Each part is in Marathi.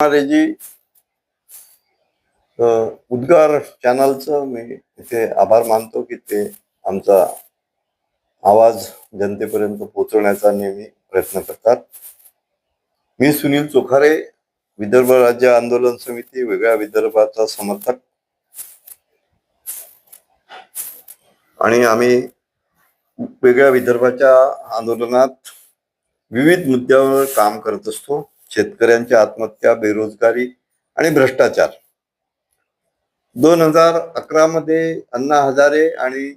जी उद्गार चॅनलचं मी इथे आभार मानतो की ते आमचा आवाज जनतेपर्यंत पोहोचवण्याचा नेहमी प्रयत्न करतात. मी सुनील चोखारे विदर्भ राज्य आंदोलन समिती वेगळ्या विदर्भाचा समर्थक. आणि आम्ही वेगळ्या विदर्भाच्या आंदोलनात विविध मुद्द्यावर काम करत असतो. शेतकऱ्यांची आत्महत्या बेरोजगारी आणि भ्रष्टाचार. दोन हजार अकरा मध्ये अण्णा हजारे आणि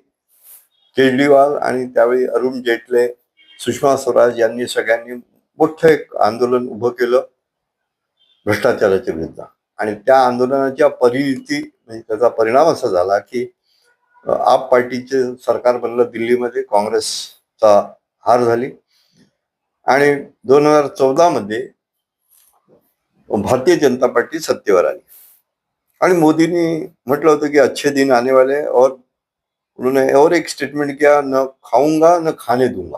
केजरीवाल आणि त्यावेळी अरुण जेटले सुषमा स्वराज यांनी सगळ्यांनी मोठं एक आंदोलन उभं केलं भ्रष्टाचाराच्या विरुद्ध. आणि त्या आंदोलनाच्या परिणिती म्हणजे त्याचा परिणाम असा झाला की आप पार्टीचे सरकार बनलं दिल्लीमध्ये काँग्रेसचा हार झाली. आणि दोन हजार चौदामध्ये भारतीय जनता पार्टी सत्तेवर आली. आणि मोदींनी म्हटलं होतं की अच्छे दिन आने वाले और उन्होंने और एक स्टेटमेंट किया न खाऊंगा न खाने दूंगा.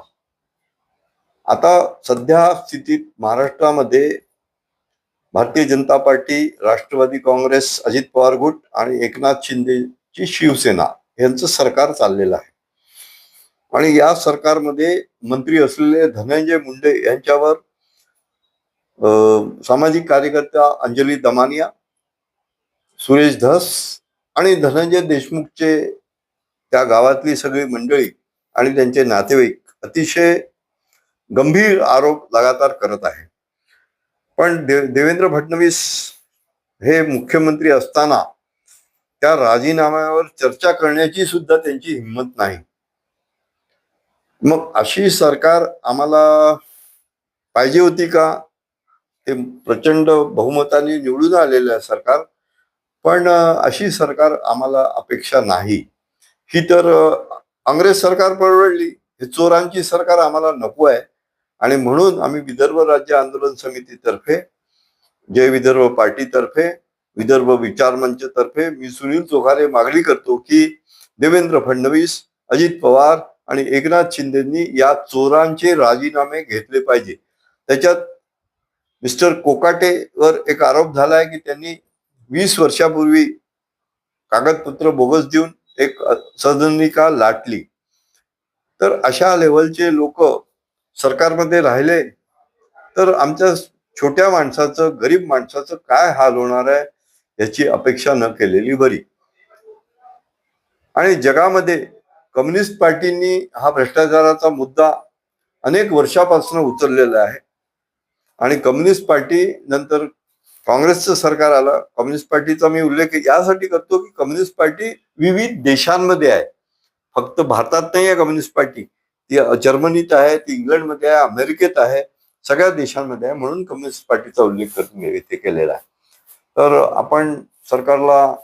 आता सध्या स्थितीत महाराष्ट्रामध्ये भारतीय जनता पार्टी राष्ट्रवादी काँग्रेस अजित पवार गुट आणि एकनाथ शिंदेची शिवसेना यांचं सरकार चाललेलं आहे. आणि या सरकारमध्ये मंत्री असलेले धनंजय मुंडे यांच्यावर सामाजिक कार्यकर्त्या अंजली दमानिया सुरेश धस आणि धनंजय देशमुखचे त्या गावातली सगळी मंडळी आणि त्यांचे नातेवाईक अतिशय गंभीर आरोप लगातार करत आहे पण दे देवेंद्र फडणवीस हे मुख्यमंत्री असताना त्या राजीनाम्यावर चर्चा करण्याची सुद्धा त्यांची हिंमत नाही. मग अशी सरकार आम्हाला पाहिजे होती का? हे प्रचंड बहुमताने निवडून आलेलं आहे सरकार. पण अशी सरकार आम्हाला अपेक्षा नाही. ही तर अंग्रेज काँग्रेस सरकार परवडली. हे चोरांची सरकार आम्हाला नको आहे. आणि म्हणून आम्ही विदर्भ राज्य आंदोलन समितीतर्फे जय विदर्भ पार्टीतर्फे विदर्भ विचार मंचतर्फे मी सुनील चोखारे मागणी करतो की देवेंद्र फडणवीस अजित पवार आणि एकनाथ शिंदेंनी या चोरांचे राजीनामे घेतले पाहिजे. त्याच्यात मिस्टर कोकाटेवर एक आरोप झाला आहे की त्यांनी वीस वर्षापूर्वी कागदपत्र बोगस देऊन एक सदनिका लाटली. तर अशा लेवलचे लोक सरकारमध्ये राहिले. तर आमच्या छोट्या माणसाचं गरीब माणसाचं काय हाल होणार आहे याची अपेक्षा न केलेली बरी. आणि जगामध्ये कम्युनिस्ट पार्टींनी हा भ्रष्टाचाराचा मुद्दा अनेक वर्षापासून उचललेला आहे. आणि कम्युनिस्ट पार्टी नंतर काँग्रेसचं सरकार आलं. कम्युनिस्ट पार्टीचा मी उल्लेख यासाठी करतो की कम्युनिस्ट पार्टी विविध देशांमध्ये आहे. फक्त भारतात नाही आहे कम्युनिस्ट पार्टी. ती जर्मनीत आहे ती इंग्लंडमध्ये आहे अमेरिकेत आहे सगळ्या देशांमध्ये आहे म्हणून कम्युनिस्ट पार्टीचा उल्लेख करून मी इथे केलेला आहे. तर आपण सरकारला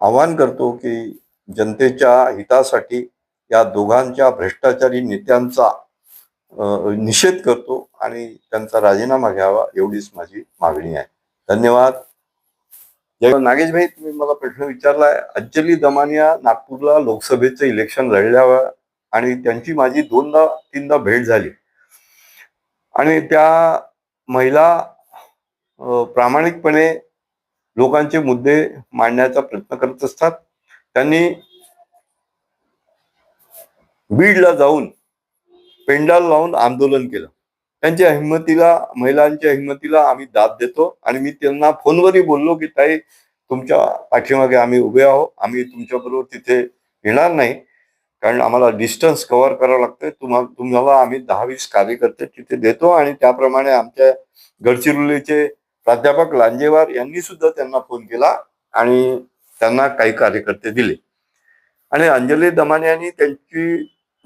आवाहन करतो की जनतेच्या हितासाठी या दोघांच्या भ्रष्टाचारी नेत्यांचा निषेध करतो आणि त्यांचा राजीनामा घ्यावा एवढीच माझी मागणी आहे. धन्यवाद. नागेश भाई तुम्ही मला प्रश्न विचारलाय. अंजली दमानिया नागपूरला लोकसभेचं इलेक्शन लढल्यावर आणि त्यांची माझी दोनदा तीनदा भेट झाली. आणि त्या महिला प्रामाणिकपणे लोकांचे मुद्दे मांडण्याचा प्रयत्न करत असतात. त्यांनी बीडला जाऊन पेंडाल लावून आंदोलन केलं. त्यांच्या हिंमतीला महिलांच्या हिंमतीला आम्ही दाद देतो आणि मी त्यांना फोनवरही बोललो की ताई तुमच्या पाठीमागे आम्ही उभे आहोत. आम्ही तुमच्याबरोबर तिथे येणार नाही. कारण आम्हाला डिस्टन्स कव्हर करावं लागतंय. तुम्हाला तुम्हाला आम्ही दहा वीस कार्यकर्ते तिथे देतो आणि त्याप्रमाणे आमच्या गडचिरोलीचे प्राध्यापक लांजेवार यांनी सुद्धा त्यांना फोन केला आणि त्यांना काही कार्यकर्ते दिले. आणि अंजली दमाने यांनी त्यांची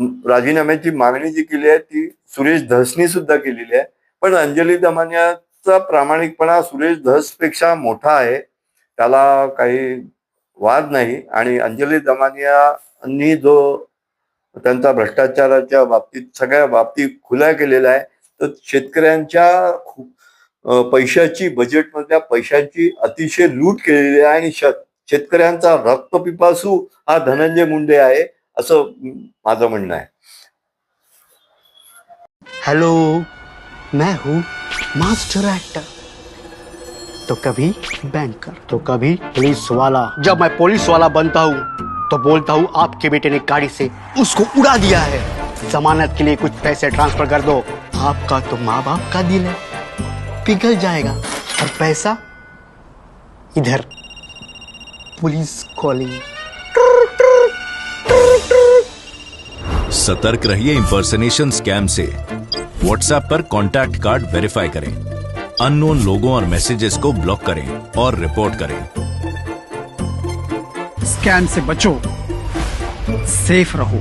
राजीनाम्याची मागणी जी केली आहे ती सुरेश धसनी सुद्धा केलेली आहे. पण अंजली दमानियाचा प्रामाणिकपणा सुरेश धसपेक्षा मोठा आहे त्याला काही वाद नाही. आणि अंजली दमानियांनी जो त्यांचा भ्रष्टाचाराच्या बाबतीत सगळ्या बाबतीत खुल्या केलेल्या आहे तर शेतकऱ्यांच्या पैशाची बजेटमधल्या पैशांची अतिशय लूट केलेली आहे. आणि शेत- शेतकऱ्यांचा रक्तपिपासू हा धनंजय मुंडे आहे. असं माझं म्हणणं आहे. हेलो मैं हूँ मास्टर एक्टर तो कभी बैंकर तो कभी पुलिस वाला. जब मैं पुलिस वाला बनता हूँ तो बोलता हूँ आपके बेटे ने गाड़ी से उसको उड़ा दिया है। जमानत के लिए कुछ पैसे ट्रांसफ़र कर दो। आपका तो माँ बाप का दिल है। पिघल जाएगा। और पैसा इधर पुलिस कॉलिंग सतर्क रहिए इंपर्सनेशन स्कैम से। व्हाट्सएप पर कॉन्टैक्ट कार्ड वेरीफाई करें। अननोन लोगों और मैसेजेस को ब्लॉक करें और रिपोर्ट करें। स्कैम से बचो। सेफ़ रहो।